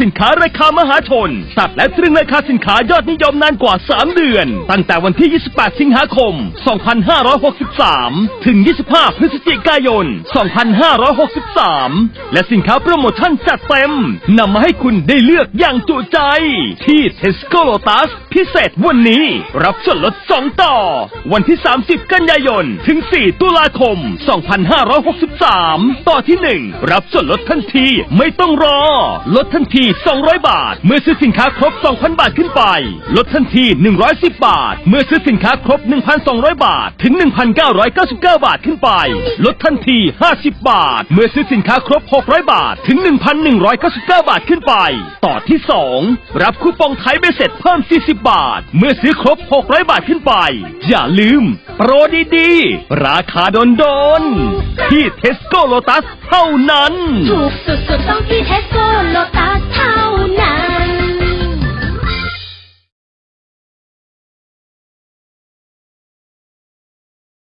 สินค้าราคามหาชน ตัดและตรึงราคาสินค้ายอดนิยมนานกว่า 3 เดือน ตั้งแต่วันที่ 28 สิงหาคม 2563 ถึง 25 พฤศจิกายน 2563 และสินค้าโปรโมชั่นจัดเต็มนำมาให้คุณได้เลือกอย่างจุใจ ที่ Tesco Lotus พิเศษวันนี้ รับส่วนลด 2 ต่อ วันที่ 30 กันยายน ถึง 4 ตุลาคม 2563 ต่อที่ 1 รับส่วนลดทันทีไม่ต้องรอ ลดทันที200 บาท เมื่อซื้อสินค้าครบ 2,000 บาทขึ้นไป ลดทันที 110 บาท เมื่อซื้อสินค้าครบ 1,200 บาท ถึง 1,999 บาทขึ้นไป ลดทันที 50 บาท เมื่อซื้อสินค้าครบ 600 บาท ถึง 1,199 บาทขึ้นไป ต่อที่ 2 รับคูปองไทยเบสเสร็จเพิ่ม 40 บาท เมื่อซื้อครบ 600 บาทขึ้นไป อย่าลืม โปรดีๆ ราคาโดนๆที่ Tesco Lotus เท่านั้น ถูกสุดๆต้องที่เทสโก้